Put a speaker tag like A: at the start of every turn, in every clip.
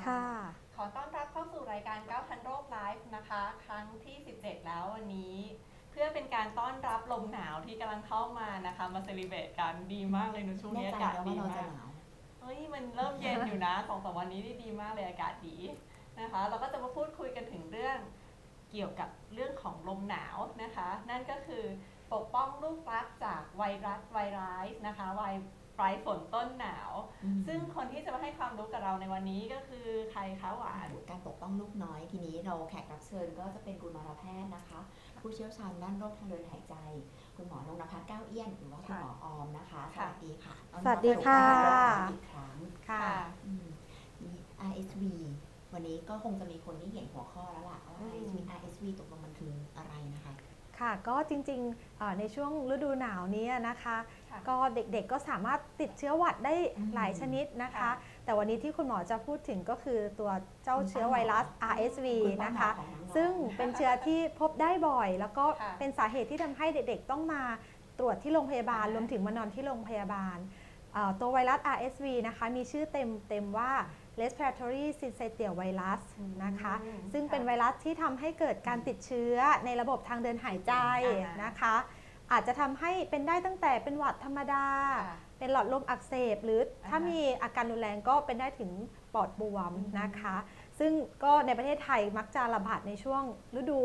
A: ดีค่ะ
B: สวัสดีค่ะ
A: ขอต้อนรับเข้าสู่รายการ 9,000 โรคไลฟ์นะคะ ครั้งที่ 17 แล้ววันนี้ เพื่อเป็นการต้อนรับลมหนาวที่กำลังเข้ามานะคะ มาเซเลบรตกันดีมากเลยในช่วง
C: แน่
A: นี้
C: ใจ
A: อากาศ
C: แล้ว
A: ดี
C: ว่าเราจะ
A: มาก
C: หนาว
A: เฮ้ยมันเริ่มเย็นอยู่นะสองสามวันนี้นี่ดีมากเลยอากาศดีนะคะ เราก็จะมาพูดคุยกันถึงเรื่องเกี่ยวกับเรื่องของลมหนาวนะคะ นั่นก็คือปกป้องลูกรักจากไวรัสไวรัสนะคะไว ปลายฝนต้นหนาว ซึ่งคนที่จะมาให้ความรู้กับเราในวันนี้ก็คือใครคะหวาน
C: การปกป้องลูกน้อยทีนี้เราแขกรับเชิญก็จะเป็นกุมารแพทย์นะคะ ผู้เชี่ยวชาญด้านโรคทางเดินหายใจ คุณหมอนงนภัสก้าวเอี้ยนหรือว่าคุณหมอออมนะคะส
A: ค่ะ
C: วัสดีค่ะ
B: สวัสดีค่ะ
C: อีกครั้ง
B: ค่ะ
C: อืมมี RSV วันนี้ก็คงจะมีคนที่เห็นหัวข้อแล้วล่ะว่า
A: อืม
C: RSV RSV ตกลงมันคืออะไรนะคะ
B: ค่ะก็จริงๆเอ่อในช่วงฤดูหนาวนี้นะคะ
A: ค่ะ
B: ก็เด็กๆก็สามารถติดเชื้อหวัดได้
C: อืม
B: หลายชนิดนะคะ
A: ค่ะ
B: แต่วันนี้ที่คุณหมอจะพูดถึงก็คือตัวเจ้าเชื้อไวรัส RSV
C: คุณป้า
B: นะคะ
C: หมอของน้องๆ
B: ซึ่งเป็นเชื้อที่พบได้บ่อย แล้วก็
A: ค่ะ
B: เป็นสาเหตุที่ทำให้เด็กๆต้องมาตรวจที่โรงพยาบาล
A: อ่าร
B: วมถึงมานอนที่โรงพยาบาลเอ่อตัวไวรัส RSV นะคะมีชื่อเต็มเต็มว่า respiratory syncytial virus นะคะ
A: อืม
B: ซึ่งเป็น
A: ค่ะ
B: ไวรัสที่ทำให้เกิดการติดเชื้อในระบบทางเดินหายใจ
A: อ่าน
B: นะคะ อาจจะทำให้เป็นได้ตั้งแต่เป็นหวัดธรรมดา
A: ค่ะ
B: เป็นหลอดลมอักเสบ หรือถ้า
A: อ่าฮะ
B: มีอาการรุนแรงก็เป็นได้ถึงปอดบวม
A: อืม
B: นะคะ ซึ่งก็ในประเทศไทยมักจะระบาดในช่วงฤดู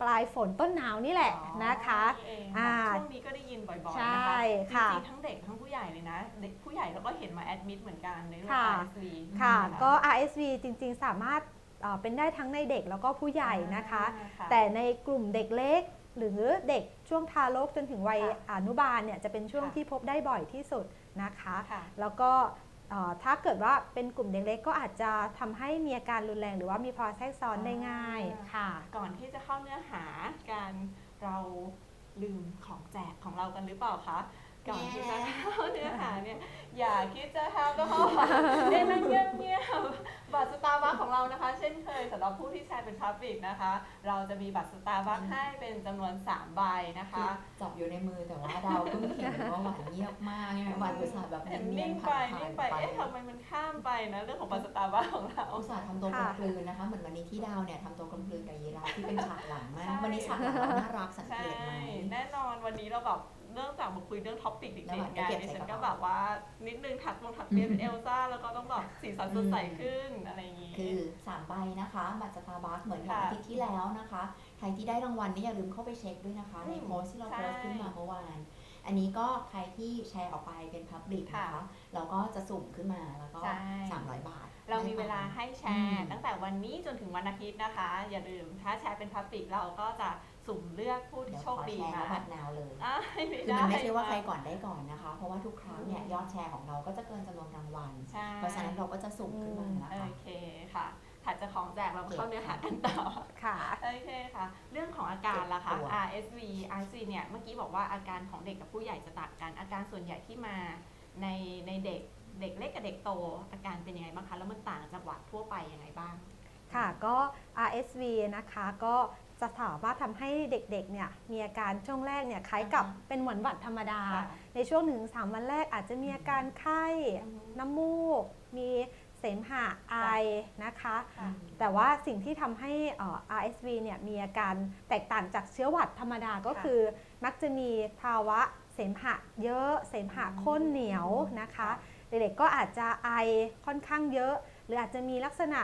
B: ปลายฝนต้นหนาวนี่แหละ
A: อ๋อ
B: นะคะ
A: นี่เอง
B: อ่า
A: ช่วงนี้ก็ได้ยินบ่อยๆ
B: ใช่
A: นะคะ
B: ค่ะ
A: จริงๆทั้งเด็กทั้งผู้ใหญ่เลยนะ เด็กผู้ใหญ่เราก็เห็นมาแอดมิดเหมือนกันในเรื่อง
B: ค่ะ
A: RSV
B: ค่ะ
A: น
B: ก็ RSV จริงๆ สามารถเอ่อเป็นได้ทั้งในเด็กแล้วก็ผู้ใหญ่นะคะ
A: อ่าค่ะ
B: แต่ในกลุ่มเด็กเล็ก หรือเด็กช่วงทารกจนถึงวัย
A: ค่ะ
B: อนุบาลเนี่ยจะเป็นช่วง
A: ค่ะ
B: ที่พบได้บ่อยที่สุดนะคะ
A: ค่ะ
B: แล้วก็เอ่อ ถ้าเกิดว่าเป็นกลุ่มเด็กเล็กก็อาจจะทำให้มีอาการรุนแรง หรือว่ามีภาวะแทรกซ้อนได้ง่ายค่ะ
A: ก่อนที่จะเข้าเนื้อหาการเราลืมของแจกของเรากันหรือเปล่าคะ ก่อนที่จะเข้าเนื้อหาเนี่ยอย่าคิดจะแฮมนะคะเด่นนั่งเงียบเงียบๆบัตรสตาร์บัคของเรานะคะ เช่นเคยสำหรับผู้ที่แชร์เป็นพับลิกนะคะ เราจะมีบัตรสตาร์บัคให้เป็นจำนวน 3 ใบนะคะ
C: จับอยู่ในมือแต่ว่าดาวเพิ่งเห็นว่าหวานเงียบมากเนี่ยหวานอุตส่าห์แบบ
A: เห็น
C: เนีย
A: นิ่
C: น
A: ง
C: ๆ
A: ไป
C: ผ่าน
A: นิ่ง
C: ๆ
A: ไป
C: ไป
A: เอ๊ะทำไมมันข้ามไปนะเรื่องของบัตรสตาร์บัคของเรา
C: อุตส่าห์ทำตัวกล
B: ค่ะ
C: มกลืนนะคะเหมือนวันนี้ที่ดาวเนี่ยทำตัวกลมกลืนกับยีราฟที่เป็นฉากหลังมา
A: ใช่
C: กวันนี้ฉากหลังเราน่ารักสัง
A: ใช่
C: เกตไหม
A: แน่นอนวันนี้เราแบบ เรื่องจากมาคุยเรื่องท็อปปิกเด็
C: แล้ว
A: ก
C: มัน
A: ๆ
C: ก็
A: ไง
C: เก็บ
A: ดิ
C: ใส่
A: ฉัน
C: กระ
A: ก็
C: เป๋า
A: แบบว่านิดนึงถักลงถักเปียเป็นเอลซ่าแล้วก็ต้องแบบสีสันสดใสขึ้นอะไรอย่างงี้
C: คือ3ใบนะคะบัตรสตาร์บัคเหมือนกับ
A: ค่ะ
C: อาทิตย์ที่แล้วนะคะ ใครที่ได้รางวัลนี่อย่าลืมเข้าไปเช็คด้วยนะคะ ใน
A: อืม
C: โพสต์ที่เรา
A: ใช่
C: โพสต์ขึ้นมาเมื่อวานอันนี้ก็ใครที่แชร์ออกไปเป็นพับลิกนะ
A: ค่ะ
C: คะเราก็จะสุ่มขึ้นมาแล้วก็
A: ใช่
C: 300 บาท
A: เรามีเวลาให้แช
C: อื
A: ร์
C: ม
A: ตั้งแต่วันนี้จนถึงวันอาทิตย์นะคะ อย่าลืมถ้าแชร์เป็นพับปิกเราก็จะ สุ่มเลือกผู้ที่
C: เดี๋ยว
A: โช
C: ข
A: ค
C: อ
A: ดี
C: แชร์
A: มา
C: แล้วบัตรนาวเลย
A: อะไม่
C: คือ
A: ได้
C: มันไม่ใช่ว่าใครก่อนได้ก่อนนะคะ เพราะว่าทุกครั้งเนี่ยยอดแชร์ของเราก็จะเกินจำนวนรางวัล
A: ใช่
C: เพราะฉะนั้นเราก็จะสุ่มขึ้นมานะ
A: โอ
C: คะ
A: เคค่ะถัดจากของแจกเราเข้าเนื้อหากันต่อ
B: ค่ะ
A: โอเคค่ะ เรื่องของอาการล่ะคะ
C: เจ็บตัว
A: RSV RSV เนี่ย เมื่อกี้บอกว่าอาการของเด็กกับผู้ใหญ่จะต่างกัน อาการส่วนใหญ่ที่มาในในเด็ก เด็กเล็กกับเด็กโต อาการเป็นยังไงบ้างคะ แล้วมันต่างจากหวัดทั่วไปยังไงบ้าง
B: ค่ะก็ RSV นะคะก็ จะสามารถทำให้เด็กๆ เนี่ยมีอาการช่วงแรกเนี่ยคล้ายกับ
A: อ่าฮะ
B: เป็นเหมือนหวัดธรรมดา
A: ค่ะ
B: ในช่วงหนึ่งสามวันแรกอาจจะมีอาการไข้
A: อือฮึ
B: น้ำมูก มีเสมหะไอนะคะ
A: ค่ะ
B: แต่ว่าสิ่งที่ทำให้เอ่อ RSV เนี่ยมีอาการแตกต่างจากเชื้อหวัดธรรมดาก็
A: ค่ะ
B: คือ มักจะมีภาวะเสมหะเยอะ เสมหะข้นเหนียวนะคะ เด็กๆก็อาจจะไอค่อนข้างเยอะ หรืออาจจะมีลักษณะ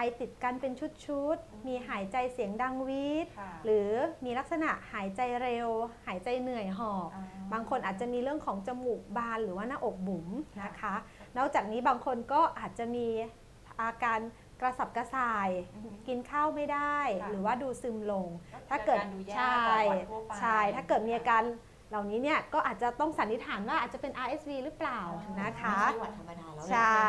B: ไอติดกันเป็นชุด
A: อืม
B: ๆมีหายใจเสียงดังวีด
A: ค่ะ
B: หรือมีลักษณะหายใจเร็ว หายใจเหนื่อยหอบ
A: อ่
B: บางคนอาจจะมีเรื่องของจมูกบานหรือว่าหน้าอกบุ๋มนะคะ นอกจากนี้บางคนก็อาจจะมีอาการกระสับกระส่าย
A: อือฮึ
B: กินข้าวไม่ได้
A: ค่ะ
B: หรือว่าดูซึมลง
A: ก็
B: ถ้าเกิด
A: อรแย่
B: ใช่
A: กว่าหวัดทั่วไป
B: ใช่ถ้าเกิดมีอาการ เหล่านี้เนี่ยก็อาจจะต้องสันนิษฐานว่าอาจจะเป็น RSV หรือเปล่า
A: อ๋อ
B: นะคะ
C: ไม่ใช่หวัดธรรมดาแล้วแหละ
B: ใช่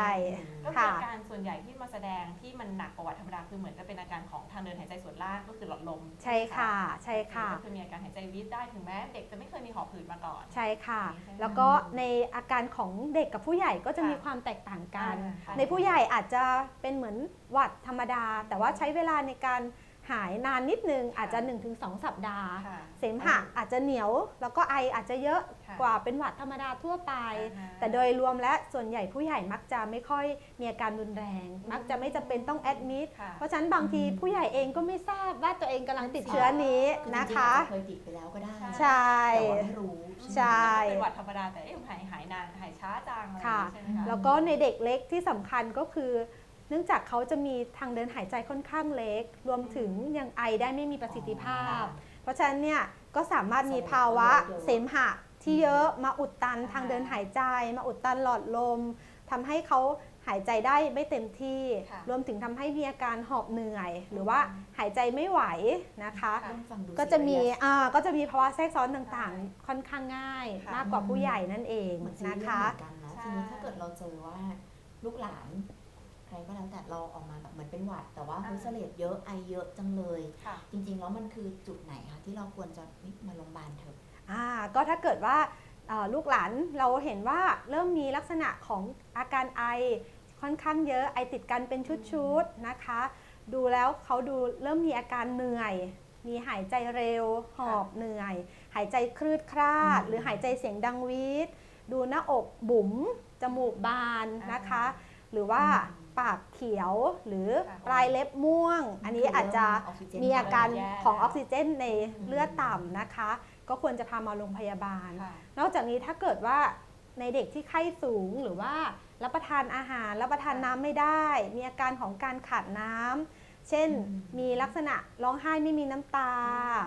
A: ก็คือ
B: ค่ะ
A: อาการส่วนใหญ่ที่มาแสดงที่มันหนักกว่าหวัดธรรมดาคือเหมือนจะเป็นอาการของทางเดินหายใจส่วนล่างก็คือหลอดลม
B: ใช่ค่ะใช่ค่ะ
A: ก็คือมีอาการหายใจวีดได้ถึงแม้เด็กจะไม่เคยมีหอบหืดมาก่อน
B: ใช่ค่ะ
A: ใช่ไหม
B: แล้วก็ในอาการของเด็กกับผู้ใหญ่ก็จะ
A: ค่ะ
B: มีความแตกต่างกัน
A: อ่าค่ะ
B: ในผู้ใหญ่อาจจะเป็นเหมือนหวัดธรรมดา แต่ว่าใช้เวลาในการ หายนานนิดนึงอาจจะ 1-2 สัปดาห์
A: ค่ะ
B: เสมหะอาจจะเหนียว แล้วก็ไออาจจะเยอะ
A: ค่ะ
B: กว่าเป็นหวัดธรรมดาทั่วไป
A: อ่าฮะ
B: แต่โดยรวมและส่วนใหญ่ผู้ใหญ่มักจะไม่ค่อยมีอาการรุนแรง มักจะไม่จำเป็นต้องแอดมิด
A: ค่ะ
B: เพราะฉะนั้นบางทีผู้ใหญ่เองก็ไม่ทราบว่าตัวเองกำลังติดเชื้อนี้นะคะ
C: จริงๆอาจจเคยติดไปแล้วก็ได้
B: ใช่
C: แต่ว่าไม่รู้
B: ใช่
A: เป็นหวัดธรรมดาแต่เอ๊ะหายหายนานหายช้าจังอะไรอย่าง
B: ค่ะ
A: นี้ใช่ไหมคะ
B: แล้วก็ในเด็กเล็กที่สำคัญก็คือ เนื่องจากเขาจะมีทางเดินหายใจค่อนข้างเล็ก รวมถึงยังไอได้ไม่มีประสิทธิภาพ เพราะฉะนั้นเนี่ยก็สามารถมีภาวะเสมหะที่เยอะมาอุดตันทางเดินหายใจ มาอุดตันหลอดลมทำให้เขาหายใจได้ไม่เต็มที่
A: ค่ะ
B: รวมถึงทำให้มีอาการหอบเหนื่อย หรือว่าหายใจไม่ไหวนะคะ
A: ค่ะ
C: เริ่มฟังดู
B: ก็จะมี
C: serious
B: อ่าก็จะมีภาวะแทรกซ้อนต่างๆ ค่อนข้างง่าย
A: ค่ะ
B: มากกว่าผู้ใหญ่นั่นเอง
C: เหมือนซี
B: นะ
C: เรียส
B: คะ
C: เหมือนกันนะ
A: ใช่
C: ทีนี้ถ้าเกิดเราเจอว่าลูกหลาน ใครก็แล้วแต่เราออกมาแบบเหมือนเป็นหวัด แต่ว่าเฮ้ยเสลดเยอะไอเยอะจังเลย
A: ค่ะ
C: จริง ๆ แล้วมันคือจุดไหนคะที่เราควรจะเฮ้ยมาโรงพยาบาลเถอะ
B: อ่าก็ถ้าเกิดว่าเอ่อลูกหลานเราเห็นว่าเริ่มมีลักษณะของอาการไอค่อนข้างเยอะไอติดกันเป็นชุดๆนะคะ ดูแล้วเขาดูเริ่มมีอาการเหนื่อย มีหายใจเร็ว หอบเหนื่อย หายใจคลืดคลาด
C: อืม
B: หรือหายใจเสียงดังวีดดูหน้าอกบุ๋มจมูกบานนะคะ หรือว่า ปากเขียวหรือ
A: ค่ะ
B: ปลายเล็บม่วง อันนี้อาจจะ
C: ออกซิเจน
B: มีอาการ
A: แย่
B: ของ
A: แล้ว
B: ออกซิเจนในเลือดต่ำนะคะ ก็ควรจะพามาโรงพยาบาล
A: ค่ะ
B: นอกจากนี้ถ้าเกิดว่าในเด็กที่ไข้สูงหรือว่ารับประทานอาหารรับประทานน้ำไม่ได้ มีอาการของการขาดน้ำเช่น
C: อืม
B: มีลักษณะร้องไห้ไม่มีน้ำตา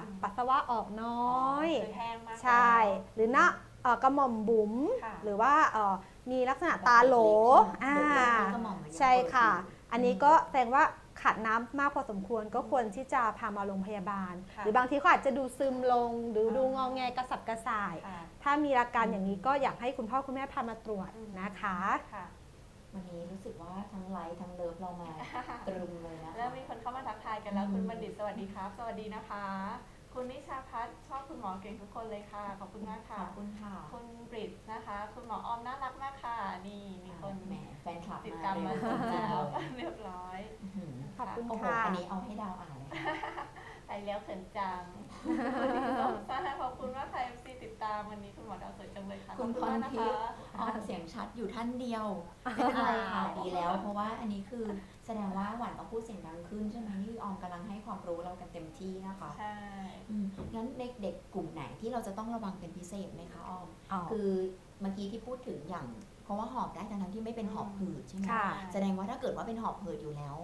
A: อืม
B: ปัสสาวะออกน้อย
A: คือแห้งมาก
B: ใช่ หรือหน้าเอ่อกระหม่อมบุ๋ม
A: ค่ะ
B: หรือว่าเอ่อ มีลักษณะตาโหลอ่า
C: กระหม่อมมันยัง
B: ใช่ค่ะ
C: เปิดอยู่
B: อันนี้ก็แสดงว่าขาดน้ำมากพอสมควรก็ควรที่จะพามาโรงพยาบาล
A: ค่ะ
B: หรือบางทีเขาอาจจะดูซึมลง หรือดูงองแงกระสับกระส่าย
A: ค่ะ
B: ถ้ามีอาการอย่างนี้ก็อยากให้คุณพ่อคุณแม่พามาตรวจ
A: อืม
B: นะคะ
A: ค่ะ
C: วันนี้รู้สึกว่าทั้งไลฟ์ทั้งเลิฟเรามาตรึมเลยนะ
A: แล้ว
C: คะ
A: มีคนเข้ามาทักทายกันแล้ว
C: อืม
A: คุณบัณฑิตสวัสดีครับ สวัสดีนะคะ คุณนิชาพัฒน์ชอบคุณหมอเก่งทุกคนเลยค่ะ ขอบคุณมาก
C: ข
A: ค่ะ
C: อบคุณค่ะ
A: คุณบริตนะคะ คุณหมอออมน่ารักมากค่ะ นี่มีคน
C: แหมแฟนคลับ
A: ติด
C: มา
A: ตาม
C: เร็
A: มาวจ
C: จริงๆ
A: แล้ว
C: เลย
A: เรียบร้อย
C: อื้อหือ
B: ขอบคุณ
C: โอ้โห
B: ค่ะ
C: อันนี้เอาให้ดาวอ่านเลยค่ะ
A: ไปแล้วเขินจังคุณที่สองซ่าขอบคุณมากค่ะ FC ติดตามวันนี้คุณหมอดาวสวยจังเลยค่ะ
C: คุณ
A: ขอบมากนะ
C: พรทิ
A: คะ
C: พย์ออมเสียงชัดอยู่ท่านเดียวไม่เป็นไรค่ะดีแล้ว เพราะว่าอันนี้คือแสดงว่าหวานต้องพูดเสียงดังขึ้นใช่ไหมนี่คือออมกำลังให้ความรู้เรากันเต็มที่นะคะ
A: ใช่
C: อืมงั้นเด็กๆกลุ่มไหนที่เราจะต้องระวังเป็นพิเศษไหมคะออม
B: อ๋อ
C: คือเมื่อกี้ที่พูดถึงอย่างเพราะว่าหอบได้ทั้งๆที่ไม่เป็นหอบหืดใช่ไหม
B: ค่ะ
C: แสดงว่าถ้าเกิดว่าเป็นหอบหืดอยู่แล้ว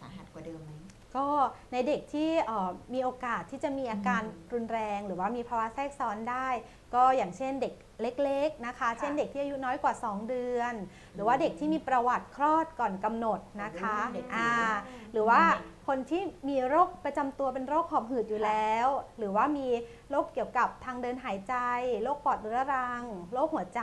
C: สาหัสกว่าเดิมไหม
B: ก็ในเด็กที่เอ่อมีโอกาสที่จะมีอาการ
C: อืม
B: รุนแรง หรือว่ามีภาวะแทรกซ้อนได้ ก็อย่างเช่นเด็กเล็กๆนะคะ เช่นเด็กที่อายุน้อยกว่า 2 เดือน หรือว่าเด็กที่มีประวัติคลอดก่อนกำหนดนะคะ
C: เด็ก
B: อ่าหรือว่าคนที่มีโรคประจำตัวเป็นโรคหอบหืดอยู่แล้ว หรือว่ามีโรคเกี่ยวกับทางเดินหายใจ โรคปอดเรื้อรัง โรคหัวใจ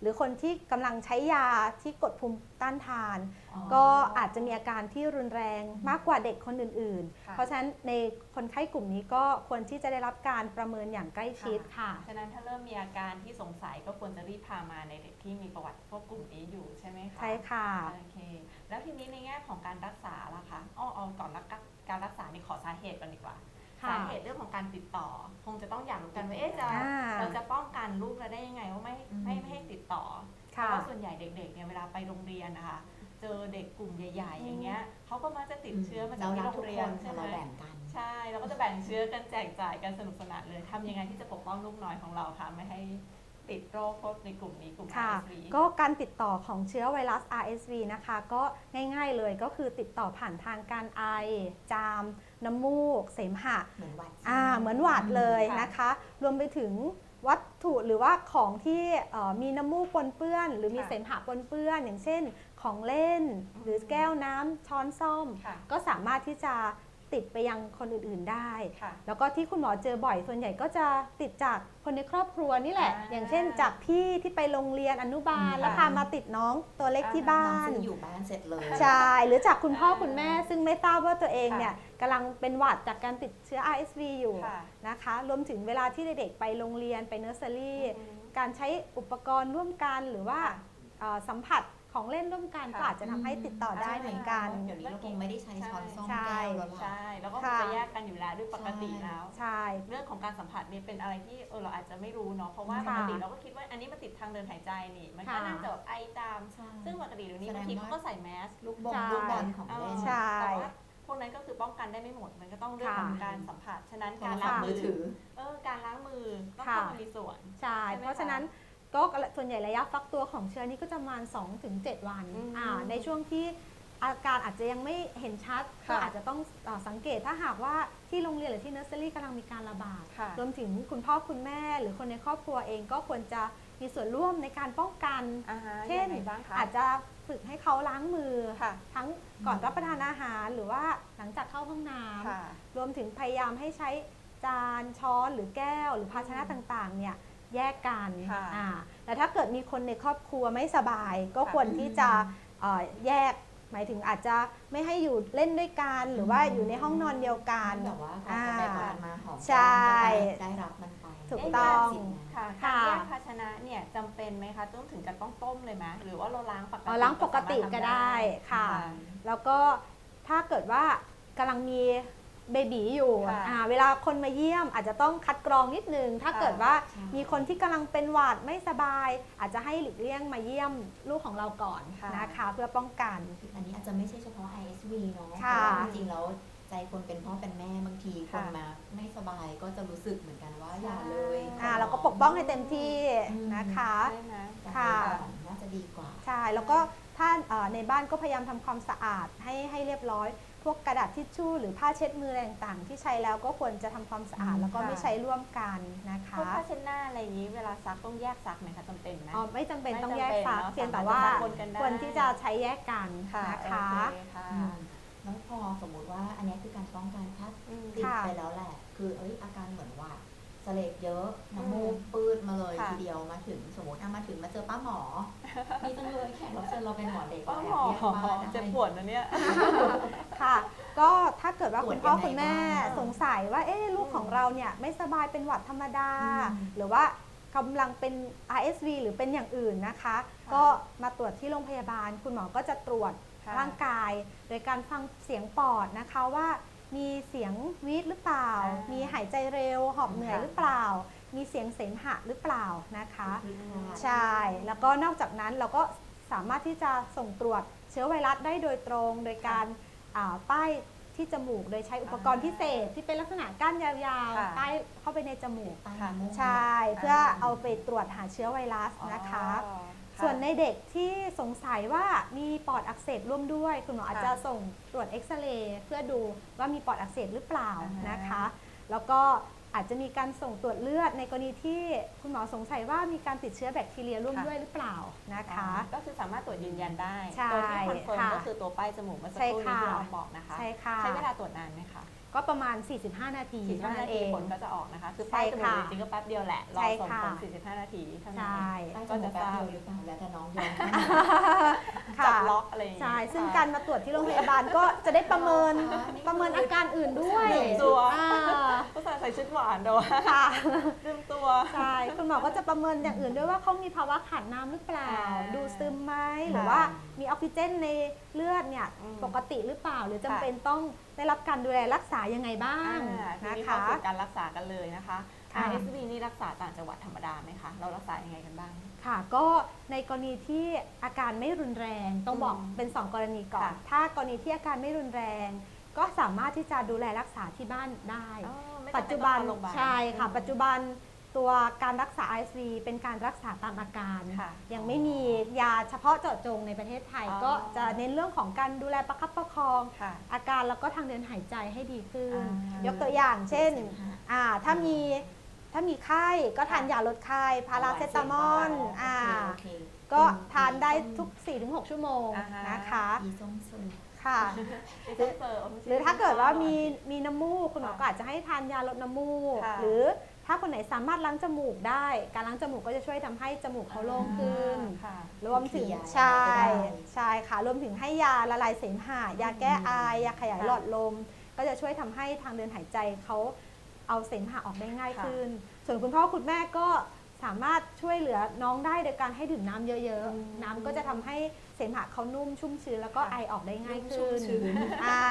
B: หรือคนที่กำลังใช้ยาที่กดภูมิต้านทาน
C: อ๋อ
B: ก็อาจจะมีอาการที่รุนแรงมากกว่าเด็กคนอื่น ๆ
A: ค่ะ
B: เพราะฉะนั้นในคนไข้กลุ่มนี้ก็ควรที่จะได้รับการประเมินอย่างใกล้ชิดค่ะ
A: ฉะนั้นถ้าเริ่มมีอาการที่สงสัยก็ควรจะรีบพามาในเด็กที่มีประวัติพวกกลุ่มนี้อยู่ใช่ไหมคะ
B: ใช่ค่ะ
A: โอเค แล้วทีนี้ในแง่ของการรักษาล่ะคะอ้อเอาก่อนรักการรักษานี่ขอสาเหตุก่อนดีกว่า
B: ค่ะ
A: สาเหตุเรื่องของการติดต่อ คงจะต้องอยากรู้กันว่าเอ๊ะจะ
B: อ่า
A: เราจะป้องกันลูกเราได้ยังไงว่าไม่
C: อืม
A: ไม่ไม่ให้ติดต่อเพ
B: ค่ะ
A: ราะว่าส่วนใหญ่เด็กๆเนี่ยเวลาไปโรงเรียนนะคะ เจอเด็กกลุ่มใหญ่ๆ อย่างเงี้ยเขาก็มักจะติดเชื้อมาจาก
C: เรา
A: ที่
C: รัก
A: โร
C: ทุ
A: ง
C: ก
A: เรี
C: ค
A: ยน
C: น
A: ใช่
C: ค่ะ
A: ไหม
C: เราแบ่งกัน
A: ใช่เราก็จะแบ่งเชื้อกันแจกจ่ายกันสนุกสนานเลยทำยังไงที่จะปกป้องลูกน้อยของเราคะไม่ให้ติดโรคพวกในกลุ่มนี้กลุ่ม
B: ค่ะ
A: RSV
B: ก็การติดต่อของเชื้อไวรัส RSV นะคะ ก็ง่ายๆเลยก็คือติดต่อผ่านทางการไอ จาม น้ำมูก เสมหะ
C: เหมือนหวัด
B: อ่าเหมือนหวัดเลย
A: ค่ะ
B: นะคะ รวมไปถึงวัตถุหรือว่าของที่เอ่อมีน้ำมูกปนเปื้อน หรือมี
A: ค่ะ
B: เสมหะปนเปื้อน อย่างเช่น ของเล่น หรือแก้วน้ำช้อนซ่อม
A: ค่ะ
B: ก็สามารถที่จะ ติดไปยังคนอื่นๆได้
A: ค่ะ
B: แล้วก็ที่คุณหมอเจอบ่อยส่วนใหญ่ก็จะติดจากคนในครอบครัวนี่แหละ
A: อ่า
B: อย่างเช่นจากพี่ที่ไปโรงเรียนอนุบาล
C: อืม
B: แล้วพามาติดน้องตัวเล็กที่
A: อ่า
B: บ้า
C: น้อง
B: น
C: ซึ่งอยู่บ้านเสร็จเลย
B: ใช่ หรือจากคุณพ่อ
A: อ่า
B: คุณแม่ซึ่งไม่ทราบว่าตัวเอง
A: ค่ะ
B: เนี่ยกำลังเป็นหวัดจากการติดเชื้อ RSV อยู่
A: ค่ะ
B: นะคะ รวมถึงเวลาที่เด็กๆไปโรงเรียนไปเนอร์เซอรี่
A: อืม
B: การใช้อุปกรณ์ร่วมกันหรือว่า
A: ค่ะ
B: เอ่อสัมผัส ของเล่นร่วมกัน
A: ค่ะ
B: ก็อาจจะทำให้ติดต่อได้เหมือนกัน
C: เดี๋ยวนี้เราคงไม่ได้ใช้ช้อนส้อม
B: ใช่
C: แก้วแล้วล่ะ
A: ใช่แล้วก็
B: ค่ะ
A: จะแยกกันอยู่แล้วด้วยปกติแล้ว
B: ใช่
A: เรื่องของการสัมผัสนี่เป็นอะไรที่เออเราอาจจะไม่รู้เนาะเพราะว่า
B: ค่ะ
A: ปกติเราก็คิดว่าอันนี้มันติดทางเดินหายใจนี่มันก็
B: ค่ะ
A: น่าจะแบบไอตาม
C: ใช่
A: ซึ่งปกติเดี๋ยวนี้
C: แสดง
A: บางที
C: ว่า
A: เขาก็ใส่แมส
C: ลูกบอล
B: ใช่
C: ลูกบอลของเล่น
B: ใช่
A: แต่ว่าพวกนั้นก็คือป้องกันได้ไม่หมดมันก็ต้องเรื่องของ
B: ค่ะ
A: การสัมผัสฉะนั้น
C: โท
A: การ
C: รศั
A: ล้า
C: พ
A: ง
C: ท์มื
A: มื
C: อ
A: อ
C: ถือ
A: เออการล้างมือก็
B: ค่ะ
A: เข้ามามีส่วน
B: ใช่
A: ใช่ไหม
B: เพราะฉะนั้น ก็ส่วนใหญ่ระยะฟักตัวของเชื้อนี้ก็จะประมาณ 2-7ถึง7วัน
A: อืม
B: อ่าในช่วงที่อาการอาจจะยังไม่เห็นชัด
A: ค่ะ
B: ก็อาจจะต้องอาสังเกตถ้าหากว่าที่โรงเรียนหรือที่เนอร์เซอรี่กำลังมีการระบาด
A: ค่ะ
B: รวมถึงคุณพ่อคุณแม่ หรือคนในครอบครัวเองก็ควรจะมีส่วนร่วมในการป้องกัน
A: อ่าฮะ
B: เช่น
A: ยังไงบ้างคะ
B: อาจจะฝึกให้เขาล้างมือ
A: ค่ะ
B: ทั้งก่อนรับประทานอาหารหรือว่าหลังจากเข้าห้องน้ำ
A: ค่ะ
B: รวมถึงพยายามให้ใช้จานช้อนหรือแก้ว หรือภาชนะต่างๆเนี่ย แยกกัน
A: ค่ะ
B: อ่าแต่ถ้าเกิดมีคนในครอบครัวไม่สบาย ก็
A: ค่ะ
B: ควรที่จะเอ่อแยก หมายถึงอาจจะไม่ให้อยู่เล่นด้วยกัน หรือว่าอยู่ในห้องนอนเดียวกัน
C: แบบว่าก่อนจะไปก่อนมาหอม
B: ใช่
C: ก็ได้รับมันไป
B: ถูกต้อง
C: สิทธิ์นะ
A: ค่ะ
B: ค่ะ
A: การแยกภาชนะเนี่ยจำเป็นไหมคะต้องถึงกับต้องต้มเลยไหมหรือว่าเราล้างปกติ
B: อ๋อล้างปกติ
A: สามารถทำ
B: ก็ได้ค่ะ แล้วก็ถ้าเกิดว่ากำลังมี เบบีอยู่
A: ค่ะ
B: อ่าเวลาคนมาเยี่ยมอาจจะต้องคัดกรองนิดนึง ถ้า
A: ค่ะ
B: เกิดว่า
C: ใช่
B: มีคนที่กำลังเป็นหวัดไม่สบาย อาจจะให้หลีกเลี่ยงมาเยี่ยมลูกของเราก่อน
A: ค่ะ
B: นะคะ เพื่อป้องกัน
C: อันนี้อาจจะไม่ใช่เฉพาะ ISV เนาะ
B: ค่ะ
C: เพราว่าจริงๆแล้วใจคนเป็นพ่อเป็นแม่บางทีคน
A: ค่ะ
C: มาไม่สบายก็จะรู้สึกเหมือนกันว่าอย่าเลย
B: อ่าเราก็ปกป้องให้เต็มที่
C: อืม
B: นะคะ
A: ใช่ไหม
C: แต่
B: ค่ะ
C: ไปก่อนน่าจะดีกว่า
B: ใช่ แล้วก็ถ้าเอ่อในบ้านก็พยายามทำความสะอาดให้ให้เรียบร้อย พวกกระดาษทิชชู่หรือผ้าเช็ดมืออะไรต่างๆ ที่ใช้แล้วก็ควรจะทำความสะอาด
C: อืม
B: แล้วก็
A: ค่ะ
B: ไม่ใช้ร่วมกันนะคะ
A: พวกผ้าเช็ดหน้าอะไรอย่างนี้เวลาซักต้องแยกซักไหมคะจำเป็นไหม
B: อ๋อไม่จำเป็น
A: ไม่
B: ต้อง
A: จำ
B: แยก
A: เป็น
B: ซัก
A: เนอะ
B: เพียงแต่
A: สามารถ
B: ว่า
A: จะปนกันได้
B: ควรที่จะใช้แยกกัน
A: ค่ะ
B: นะคะ
A: โอเคค่ะ
C: อืมแล้วพอสมมุติว่าอันนี้คือการป้องกันถ้า
A: อืม
C: ติด
B: ค่ะ
C: ไปแล้วแหละ คือเอ้ยอาการเหมือนหวัด เสลดเยอะน้ำมูกปืดมาเลย
A: ค่ะ
C: ทีเดียวมาถึงสมมติเอามาถึงมาเจอป้าหมอมีจังเลยแขกรับเชิญเราเป็นหมอเด็ก
A: ป้า
C: แอบ
A: หมอ
C: เรียกป้าได้
A: เจ็บปวดนะเนี่ย
B: ค่ะ ก็ถ้าเกิดว่า
C: ตร
B: คุ
C: วจ
B: ณพ่อ
C: ยังไง
B: คุณแม่
C: บ้าง
B: สงสัยว่าเอ๊ะลูกของเราเนี่ยไม่สบายเป็นหวัดธรรมดา
C: อืม
B: หรือว่ากำลังเป็น RSV หรือเป็นอย่างอื่นนะคะ
A: ค่ะ
B: ก็มาตรวจที่โรงพยาบาล คุณหมอก็จะตรวจ
A: ค่ะ ร่
B: ร่างกาย โดยการฟังเสียงปอดนะคะว่า มีเสียงวีดหรือเปล่า
A: อ่ามี
B: มีหายใจเร็วหอบเหนื่อย
A: ค่ะ
B: หรือเปล่า มีเสียงเสมหะหรือเปล่านะคะ
C: คือคลาด
B: ใช่ แล้วก็นอกจากนั้นเราก็สามารถที่จะส่งตรวจเชื้อไวรัสได้โดยตรง โดยการอ่าป้ายที่จมูก โดยใช้อุปกรณ์พิเศษที่เป็นลักษณะก้านยาว
A: ค่ะ
B: ๆป้ายเข้าไปในจมูก
C: ใต้น้ำมูก
B: ใช่ เพื่อเอาไปตรวจหาเชื้อไวรัสนะคะ
A: อ๋อค่ะ
B: ส่วนในเด็กที่สงสัยว่ามีปอดอักเสบร่วมด้วย คุณหมออาจจะ
A: ค่ะ
B: ส่งตรวจเอ็กซเรย์เพื่อดูว่ามีปอดอักเสบหรือเปล่า
A: อ่าฮะ
B: นะคะ แล้วก็อาจจะมีการส่งตรวจเลือดในกรณีที่คุณหมอสงสัยว่ามีการติดเชื้อแบคทีเรียร่วม
A: ค่ะ
B: ด้วยหรือเปล่านะคะ
A: ก็คือสามารถตรวจยืนยันได้
B: ใช่
A: ตัวที่คอนเฟิร์ม
B: ค่ะ
A: ก็คือตัวป้ายจมูกเมื่อสัก
B: ใช่
A: ครู่นี้
B: ค่ะ
A: ที่เราบอกนะคะ
B: ใช่ค่ะ
A: ใช้เวลาตรวจนานไหมคะ
B: ก็ประมาณ 45 นาที
A: 45
B: เท่านั้
A: นาน
B: เอ
A: ที
B: ง
A: ผลก็จะออกนะคะ คือ
B: ใช่
A: ป้ายจมูก
B: ค่ะ
A: จริงๆก็แป๊บเดียวแหละ รอ
B: ใช่
A: ส่ง
B: ค่ะ
A: ผล45 นาทีเท่า
B: ใช
A: นั้น่
C: ใต้จมูกแป๊บเดียวหรือเปล่าแล้วแต่น้องยอม
A: จั
B: ค่ะ
A: บล็อกอะไรอย่างเงี้ย
B: ใช่ซึ่ง
A: ค่ะ
B: การมาตรวจที่โรงพยาบาลก็จะได้ประเมินประเมินอาการอื่นด้วย
A: ลืมตัว
B: อ่า
A: ผู้ชายใส่ชุดหวานแต่ว่า
B: ค่ะ
A: ลืมตัว
B: ใช่ คุณหมอก็จะประเมินอย่างอื่นด้วยว่าเขามีภาวะขาดน้ำหรือเปล่า
A: อ่า
B: ดูซึมไหมหรือ
A: ค่ะ
B: ว่า มีออกซิเจนในเลือดเนี่ย
A: อืม
B: ปกติหรือเปล่า หรือจำ
A: ค่ะ
B: เป็นต้องได้รับการดูแลรักษายังไงบ้าง
A: อ่าที
B: นะ
A: นี้
B: คะ
A: เข้าสู่การรักษากันเลยนะคะ
B: ค่ะ
A: RSV นี่รักษาต่างจังหวัดธรรมดาไหมคะ เรารักษายังไงกันบ้าง
B: ค่ะ ก็ในกรณีที่อาการไม่รุนแรงต้องบอก
A: อืม
B: เป็น2กรณีก่อน
A: ค่ะ
B: ถ้ากรณีที่อาการไม่รุนแรง ก็สามารถที่จะดูแลรักษาที่บ้านได้
A: อ๋อไม่
B: ปัจจุบัน
A: ต้องเข้าโรงพยาบาล
B: ใช่ค่ะ
A: อืม
B: ปัจจุบัน ตัวการรักษา ISV เป็นการรักษาตามอาการ
A: ค่ะ
B: ยังไม่มียาเฉพาะเจาะจงในประเทศไทย
A: อ๋อ
B: ก็จะเน้นเรื่องของการดูแลประคับประคอง
A: ค่ะ
B: อาการแล้วก็ทางเดินหายใจให้ดีขึ้น
A: อ่าย
B: ยกตัวอย่างเช่น
C: เสมหะ
B: อ่าถ้ามีถ้ามีไข้ก็ทานยาลดไข้พาราเซตามอล
C: โอเค
B: อ่า
C: โอเค
B: ก็ทานได้ทุก 4-6 ชั่วโมง
A: อ่าฮะ
B: นะคะ
C: อีส้มซึม
B: ค่ะ
A: ดิฉันเจอ
B: หรือถ้าเกิดว่ามีมีน้ำมูกคุณหมอก็อาจจะให้ทานยาลดน้ำมูก
A: ค่ะ
B: หรือ ถ้าคนไหนสามารถล้างจมูกได้ การล้างจมูกก็จะช่วยทำให้จมูกเขาโล่งขึ้น
A: ค่ะ
B: รวมถึง
C: เคลียร์
B: ใช่
C: ได้
B: ใช่ค่ะ รวมถึงให้ยาละลายเสมหะยาแก้ไอายยาขยาย
A: ค่ะ
B: หลอดลม ก็จะช่วยทำให้ทางเดินหายใจเขาเอาเสมหะออกได้ง่าย
A: ค่ะ
B: ขึ้น ส่วนคุณพ่อคุณแม่ก็สามารถช่วยเหลือน้องได้โดยการให้ดื่มน้ำเยอะ
A: อืม
B: ๆน้ำก็จะทำให้เสมหะเขานุ่มชุ่มชื้นแล้วก็
A: ค่ะ
B: ไอออกได้ง่าย
C: ชุ่
B: ขึ้
C: ม
B: น
C: ชื้น
B: อ่า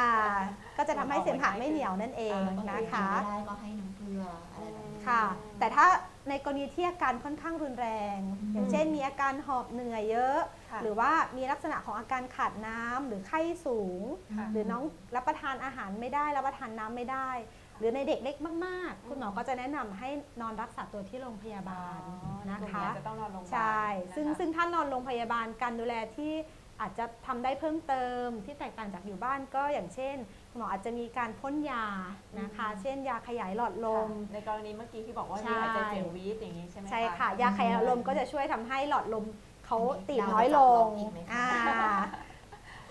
B: ก็จะทำให้เสมหะไม่เหนียวนั่นเอง
A: อ่า
B: นะคะ
C: ไม่ได้ก็ให้น้ำเกลืออะไรแบบนี้
B: ค่ะ แต่ถ้าในกรณีที่อาการค่อนข้างรุนแรง
C: อืม
B: อย่างเช่นมีอาการหอบเหนื่อยเยอะ
A: ค่ะ
B: หรือว่ามีลักษณะของอาการขาดน้ำหรือไข้สูง
A: ค่ะ
B: หรือน้องรับประทานอาหารไม่ได้ รับประทานน้ำไม่ได้ หรือในเด็กเล็กมาก ๆ คุณหมอก็จะแนะนำให้นอนรักษาตัวที่โรงพยาบาล
A: อ๋อ
B: นะ
A: กลุ่ม
B: คะ
A: เยจะต้องนอนโรงพยาบาล
B: ใช่ซึ่ง
A: นะคะ
B: ซึ่งถ้านอนโรงพยาบาลการดูแลที่อาจจะทำได้เพิ่มเติมที่แตกต่างจากอยู่บ้านก็อย่างเช่นคุณ หมออาจจะมีการพ่นยานะคะ
A: อืม
B: เช่นยาขยายหลอดลม
A: ค่ะในกรณีเมื่อกี้ที่บอกว่า
B: ใช่
A: มีหายใจเสียงวีดอย่างนี้ใช่ไหมคะ
B: ใช่ค่ะ ยาขยายหลอดลมก็จะช่วยทำให้หลอดลมเขา
C: อันนี้
B: ตีบ
C: เรา
B: น้อยลง
C: จะลองอีกไหมคะ
B: อ่า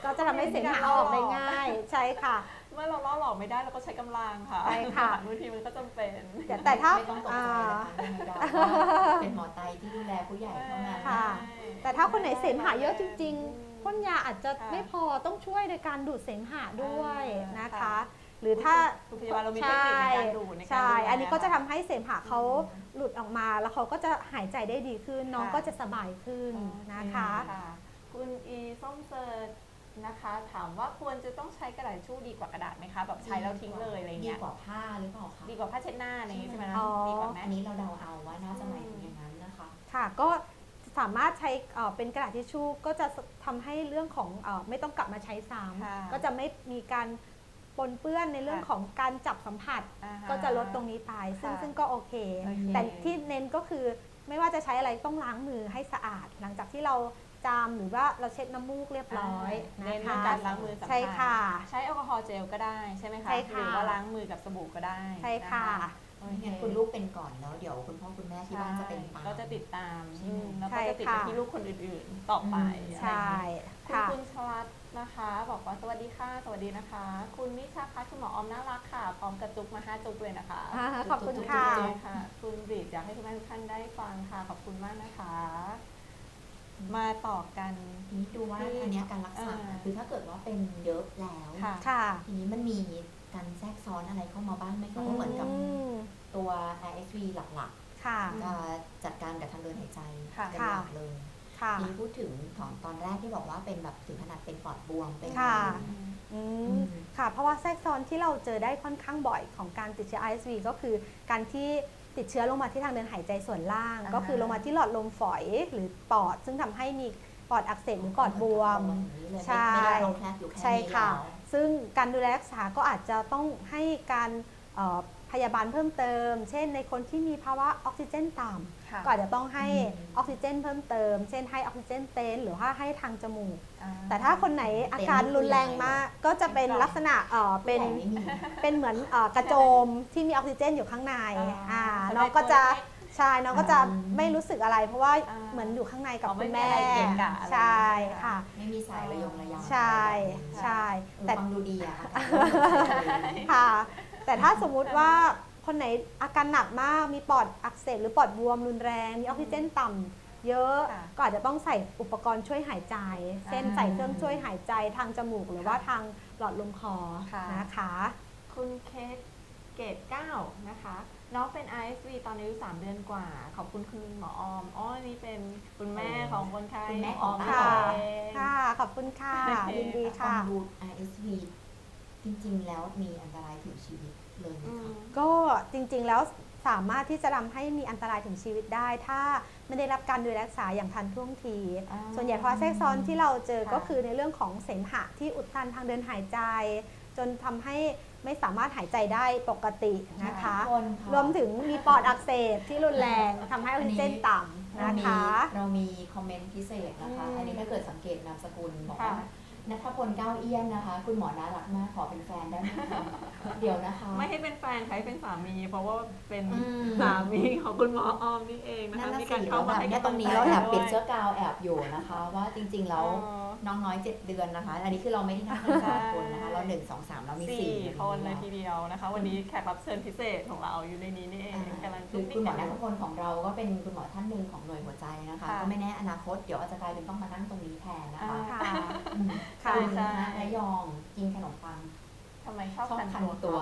B: ก็จะทำให้เสมหะออกได้ง่าย ใช่ค่ะ
A: เมื่อเราล่อหลอกไม่ได้เราก็ใช้กำลังค่ะ
B: ใช่ค่ะ
A: บางทีมันก็จำเป็น
B: แต่แต่ถ้า
C: ไม่ต้องตกใจ
B: อ่า
C: นะคะยังไงเราก็เป็นหมอไตที่ดูแลผู้ใหญ่เท่านั้น
B: ค่ะแต่ถ้าคนไหนเสมหะเยอะจริง ๆ พ่นยาอาจจะ
A: ค่ะ
B: ไม่พอต้องช่วยในการดูดเสมหะด้วย
A: อ่าน
B: นะคะ
A: ค่ะ
B: หรือถ้า
A: คุณพยาบาลเรามีเทคนิคในการดูดในการ
B: ใช่
A: ดูแล
B: อันนี้ก็จะ
A: ค่
B: ทำให้เสมหะเขาหลุดออกมาแล้วเขาก็จะหายใจได้ดีขึ้น น้อง
A: ค่ะ
B: ก็จะสบายขึ้นนะคะ
A: โอเคุณอีส้มเซิร์ชนะคะ ถามว่าควรจะต้องใช้กระดาษทิชชู่ดีกว่ากระดาษไหมคะแบบใช้แล้วทิ้งเลยอะไร
C: ดี
A: เงี้ย
C: กว่าผ้าหรือเปล่าคะ
A: ดีกว่าผ้าเช็ดหน้าอะไรอย่างงี้ใช่ไหม
B: อ๋อ
A: ดีกว่าไหม
C: อันนี้เราเดาเอาว่าน่าจะหมายถึงอย่างนั้นนะคะ
B: ค่ะ ก็ สามารถใช้เอ่อเป็นกระดาษทิชชู่ก็จะทำให้เรื่องของเออไม่ต้องกลับมาใช้ซ้
A: ค่ะำ
B: ก็จะไม่มีการปนเปื้อนในเรื่อง
A: ค่ะ
B: ของการจับสัมผัส
A: อ่าฮ
B: ก็จะลดตรงนี้ไป ซึ่ง
A: ค่ะ
B: ซึ่งก็โอเค
A: โอเค
B: แต่ที่เน้นก็คือไม่ว่าจะใช้อะไรต้องล้างมือให้สะอาด หลังจากที่เราจามหรือว่าเราเช็ดน้ำมูกเรียบร้อย
A: เน้น
B: นะ
A: เรื่อง
B: คะ
A: การล้างมือสำคัญ
B: ใช่ค่ะ
A: ใช้แอลกอฮอล์เจลก็ได้ใช่ไหมคะ
B: ใช่ค่ะ
A: หรือว่าล้างมือกับสบู่ก็ได้
B: ใช่ค่ะ
A: น
C: ไม่ งั้นคุณลูกเป็นก่อนแล้วเดี๋ยวคุณพ่อคุณแม่ที่บ้านจะเป็นตาม
A: ก็จะติดตาม
C: ใช่ไหม
A: อืมแล้ว
B: ใช่
A: ก็จะติด
B: ค่ะ
A: ไปที่ลูกคนอื่นๆ ต่อไป
C: อืม
B: ใช่
A: คุณ
B: ค่ะ
A: คุณชลัดนะคะ บอกว่าสวัสดีค่ะ สวัสดีนะคะ คุณนิชาพัฒน์คุณหมอออมน่ารักค่ะ พร้อมกระจุกมาห้าจุกเลยนะคะ
B: อ่าขอบคุณค่ะ
A: จุ๊บๆค่ะ คุณบีดอยากให้ทุกท่านทุกท่านได้ฟังค่ะ ขอบคุณมากนะคะ มาต่อกัน
C: ทีนี้ดูว่าอันเนี้ยการรักษา
A: อ่า
C: คือถ้าเกิดว่าเป็นเยอะแล้ว
A: ค่ะ
B: ค่ะ
C: ทีนี้มันมีการแทรกซ้อนอะไรเข้ามาบ้างไหมคะเพราะเหมือนกับ
B: ม
C: ตัว RSV หลัก
B: ค่ะ
C: ๆจะจัดการกับทางเดินหายใจ
A: ค่ะ
C: เป็นหลักเลย
B: ค่ะ
C: ทีนี้พูดถึงตอนตอนแรกที่บอกว่าเป็นแบบถึงขนาดเป็นปอดบวมเป็น
B: ค่ะ
C: อะไรอย่างเงี้ย
B: อื
C: อื
B: ม
C: ม
B: ค่ะ เพราะว่าแทรกซ้อนที่เราเจอได้ค่อนข้างบ่อยของการติดเชื้อ ISV ก็คือการที่ติดเชื้อลงมาที่ทางเดินหายใจส่วนล่าง
A: อ่า
B: ก็คือลงมาที่หลอดลมฝอยหรือปอด ซึ่งทำให้มีปอดอักเสบหรือปอดบวมใช่
C: ไม่ได้ลงแคลอยู่แค่
B: ใช่
C: นี้
B: ค่ะ
C: แล้ว
B: ซึ่งการดูแลรักษาก็อาจจะต้องให้การเอ่อพ ยาบาลเพิ่มเติม เช่นในคนที่มีภาวะออกซิเจนต่ำ
A: ค่ะ
B: ก็อาจจะต้องให้
C: อืม
B: ออกซิเจนเพิ่มเติม เช่นให้ออกซิเจนเต็นท์หรือว่าให้ทางจมูก
A: อ่า
B: แต่ถ้าคนไหนอาการรุนแรงมากก็จะเป็น
A: เป็นกล่อง
B: ลักษณะเอ่อเป็น
C: ผู้ใหญ่ไม่มี
B: เป็นเหมือนเอ่อกระโจมที่มีออกซิเจนอยู่ข้างใน
A: อ่า
B: อ่า
A: สบาย
B: น้องก็จะ
A: ตัวเล็ก
B: ใช่น้องก็จะ
C: อืม
B: ไม่รู้สึกอะไรเพราะว่า
A: อ่า
B: เหมือนอยู่ข้างในกับ
A: อ๋อไม่
B: คุณ
A: มี
B: แม่
A: อะไรเกะกะอะไร
B: ใช่ค่ะ
C: ไม่มีสายระยงระยาง
B: ใช่ใช่
C: เออ
B: แต่
C: ฟังดูดีอะอาการ
B: ค่ะ แต่ถ้าสมมุติว่าคนไหนอาการหนักมากมีปอดอักเสบหรือปอดบวมรุนแรง มีออกซิเจนต่ำเยอะ
A: ค่ะ
B: ก็อาจจะต้องใส่อุปกรณ์ช่วยหายใจ เช่น
A: อ่า
B: ใส่เครื่องช่วยหายใจทางจมูกหรือว่าทางหลอดลมคอ
A: ค่ะ
B: นะคะ
A: คุณเคสเกต9นะคะ น้องเป็น ISV ตอนอายุ3เดือนกว่า ขอบคุณคุณหมอออมอ๋อนี่เป็นคุณแม่ของคนไข้
C: คุณแม่ของ
A: ม
B: ค่ะ
A: เอง
B: ค่ะ ขอบคุณค่ะ
A: โอเค
B: ยินดี
C: ฟั
B: ค่ะ
C: งดู RSV จริงๆ แล้วมีอันตรายถึงชีวิตเลยไหม
A: อืม
C: คะ
B: ก็จริงๆแล้วสามารถที่จะทำให้มีอันตรายถึงชีวิตได้ ถ้าไม่ได้รับการดูแลรักษาอย่างทันท่วงที
A: อ่า
B: ส่วนใหญ่ภาวะแทรกซ้อนที่เราเจอ
A: ค่ะ
B: ก็คือในเรื่องของเสมหะที่อุดตันทางเดินหายใจ จนทำให้ไม่สามารถหายใจได้ปกตินะคะ
C: ทุกคนค่ะ
B: รวมถึงมีปอดอักเสบที่รุนแรงทำให้ออกซิเจนต่ำ
C: เรา
B: นะ
C: มี
B: คะ
C: เรามีคอมเมนต์พิเศษนะคะ
B: อืม
C: อันนี้ถ้าเกิดสังเกตนามสกุลบอก
A: ค่ะ
C: ว่า นัทพลเก้าเอี้ยนนะคะ คุณหมอน่ารักมากขอเป็นแฟนได้ไหมคะเดี๋ยวนะคะ
A: ไม่ให้เป็นแฟนใครเป็นสามี เพราะว่าเป็น
C: อืม
A: สามีของคุณหมอออมนี่เองนะ
C: นั่
A: คะ
C: นน่ะ
A: มี
C: สิ
A: การ
C: แล้
A: เข้าว
C: แบ
A: มา
C: บ
A: ให้
C: เนี่ยตรงนี้
A: กำ
C: เรา
A: ลัง
C: แอบ
A: ใจ
C: ปิด
A: ด้วย
C: เชื้อกาวแอบอยู่นะคะ ว่าจริงๆแล้ว
A: อ๋อ
C: น้องน้อยเจ็ดเดือนนะคะ อันนี้คือเราไม่ได้นับเป็นสามคนนะคะ เราหนึ่งสองสามเรามี
A: สี่
C: สี่
A: คนเลยทีเดียวนะคะ วันนี้แขกรับเชิญพิเศษของเราอยู่ในนี้นี่เอง
C: อ่ากำ
A: ลัง
C: คือ
A: จุ๊บ
C: คุณหมอ
A: นิ
C: นั
A: ด
C: ทพลของเราก็เป็นคุณหมอท่านหนึ่งของหน่วยหัวใจนะคะ
A: ค่ะ
C: ก็ไม่แน่อนาคตเดี๋ยวอาจจะกลายเป็นต้องมานั่งตรงนี้แทนนะคะ
B: ค่ะ
C: อืม
B: ค่ะ
C: คุณ
A: ใช่
C: นะระยองกินขนมปัง
A: ทำไมชอบ
C: ชอบ
A: คัน
C: คัน
A: ตัว
C: ตัว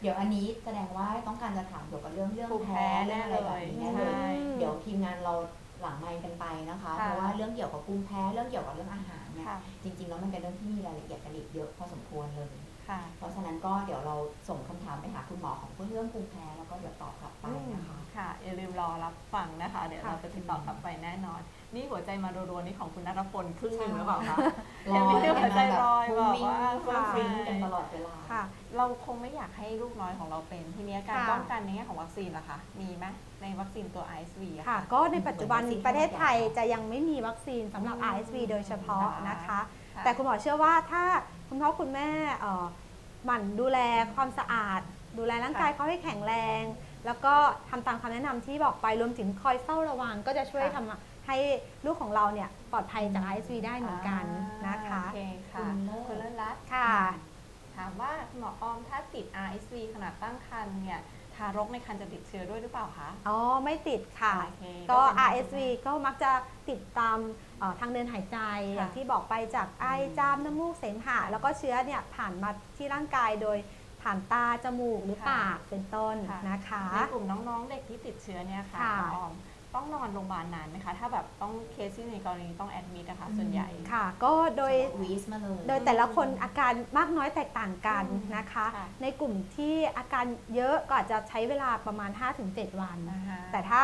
C: เดี๋ยวอันนี้แสดงว่าต้องการจะถามเกี่ยวกับเรื่องเรื่อง
A: ภูมิแพ้
C: แพ้เรื่องอะไรแบบนี้แน่เลย
A: ใช่
C: เดี๋ยวทีมงานเราหลังไมค์กันไปนะคะ
A: ค่ะ
C: เพราะว่าเรื่องเกี่ยวกับภูมิแพ้เรื่องเกี่ยวกับเรื่องอาหารเนี่ย
A: ค่ะ
C: จริงๆแล้วมันเป็นเรื่องที่มีรายละเอียดกันอีกเยอะพอสมควรเลย
A: ค่ะ
C: เพราะฉะนั้นก็เดี๋ยวเราส่งคำถามไปหาคุณหมอของเรื่องภูมิแพ้แล้วก็เดี๋ยวตอบกลับไปนะคะ
A: ค่ะ อย่าลืมรอรับฟังนะคะ เดี๋ยว
B: ค่ะ
A: เราจะติดต่อกลับไปแน่นอน นี่หัวใจมารัวๆนี่ของคุณนัทพลครึ่งหนึ่งหรือเปล่าคะ
C: รอ
A: เดี๋ยวมี
C: กัน
A: หัวใจ
C: มาแบบ
A: ลอย
C: ฟุ้ง
A: บอก
C: วิ่ง
A: ว่า
C: ฟุ้งฟิ้ง
A: ใช่
C: กันตลอดเวลา
B: ค่ะ
A: เราคงไม่อยากให้ลูกน้อยของเราเป็น ทีนี้การ
B: ค่ะ
A: ป้องกันในแง่ของวัคซีนล่ะคะ มีไหมในวัคซีนตัว ISV อะ
B: ค่ะ
A: ค่ะ
B: ก็ในปัจจุบัน
C: เหมือนวัคซีน
B: ประเทศไทย
C: ไข้หวัดใหญ่
B: จะยังไม่มีวัคซีนสำหรับ
A: อืม
B: RSV โดยเฉพาะนะคะ
A: ค่ะ
B: แต่คุณหมอเชื่อว่าถ้าคุณพ่อคุณแม่เอ่อหมั่นดูแลความสะอาด ดูแลร่างกาย
A: ค่ะ
B: เขาให้แข็งแรง แล้วก็ทำตามคำแนะนำที่บอกไปรวมถึงคอยเฝ้าระวัง ก็จะช่วย
A: ค่ะ
B: ทำให้ลูกของเราเนี่ยปลอดภัยจาก RSV ได้เหมือนกันนะคะ
A: โอเคค่ะ
C: คุณเลิศ
A: คุณเลิศรัตน์
B: ค่ะ
A: ถามว่าคุณหมอออมถ้าติด RSV ขนาดตั้งครรภ์เนี่ย ทารกในครรภ์จะติดเชื้อด้วยหรือเปล่าคะ
B: อ๋อ ไม่ติดค่ะ
A: โอเค
B: ก็
A: ก็เป็น
B: RSV ก็มักจะติดตามเอ่อทางเดินหายใจ
A: ค่ะ
B: อย่างที่บอกไปจากไอจามน้ำมูกเสมหะแล้วก็เชื้อเนี่ยผ่านมาที่ร่างกายโดยผ่านตา จมูกหรือ
A: ค่ะ
B: ปากเป็นต้น
A: ค่ะ
B: นะคะ
A: ในกลุ่มน้องๆ เด็กที่ติดเชื้อเนี่ยค่ะ
B: ค่ะ
A: หมอออม ต้องนอนโรงพยาบาลนานไหมคะถ้าแบบต้องเคสที่ในกรณีต้องแอดมิดนะคะส่วนใหญ่
B: ค่ะ ก็โดย
C: วีสมาเลย
B: โดยแต่ละคนอาการมากน้อยแตกต่างกัน
A: อืม
B: นะคะ
A: ค่ะ
B: ในกลุ่มที่อาการเยอะก็อาจจะใช้เวลาประมาณ 5-7 วัน
A: นะคะ
B: แต่ถ้า